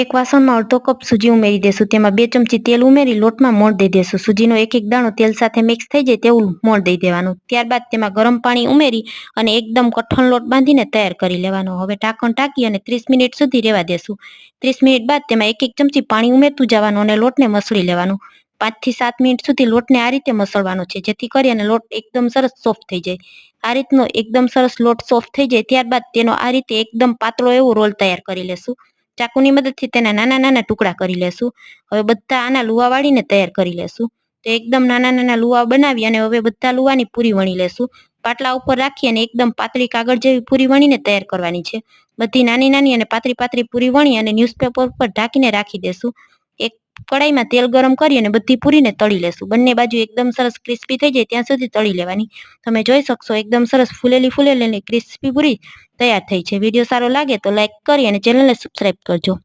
એક વાસણમાં અડધો કપ સૂજી ઉમેરી દેશું. તેમાં બે ચમચી તેલ ઉમેરી લોટમાં મોણ દઈ દેશું. સૂજીનો એક એક દાણો તેલ સાથે મિક્સ થઈ જાય તેવું મોણ દઈ દેવાનું. ત્યારબાદ તેમાં ગરમ પાણી ઉમેરી અને એકદમ કઠણ લોટ બાંધીને તૈયાર કરી લેવાનો. હવે ઢાંકણ ઢાંકી અને ત્રીસ મિનિટ સુધી રહેવા દેશું. ત્રીસ મિનિટ બાદ તેમાં એક એક ચમચી પાણી ઉમેરતું જવાનું અને લોટને મસળી લેવાનું. પાંચથી સાત મિનિટ સુધી લોટને આ રીતે મસળવાનો છે, જેથી કરી અને લોટ એકદમ સરસ સોફ્ટ થઈ જાય. આ રીતનો એકદમ સરસ લોટ સોફ્ટ થઈ જાય ત્યારબાદ તેનો આ રીતે એકદમ પાતળો એવો રોલ તૈયાર કરી લેશું. ચાકુની મદદથી તેના નાના નાના ટુકડા કરી લેશું. હવે બધા આના લુવા વાળીને તૈયાર કરી લેશું. તો એકદમ નાના નાના લુવા બનાવી અને હવે બધા લુવાની પૂરી વણી લેશું. પાટલા ઉપર રાખી અને એકદમ પાતળી કાગળ જેવી પૂરી વણીને તૈયાર કરવાની છે. બધી નાની નાની અને પાતળી પાતળી પૂરી વણી અને ન્યૂઝપેપર પર ઢાંકીને રાખી દેશું. કડાઈમાં તેલ ગરમ કરી અને બધી પૂરીને તળી લેશું. બંને બાજુ એકદમ સરસ ક્રિસ્પી થઈ જાય ત્યાં સુધી તળી લેવાની. તમે જોઈ શકશો એકદમ સરસ ફૂલેલી ફૂલેલી ક્રિસ્પી પૂરી તૈયાર થઈ છે. વીડિયો સારો લાગે તો લાઇક કરી અને ચેનલને સબસ્ક્રાઈબ કરજો.